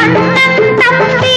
అందం తప్పి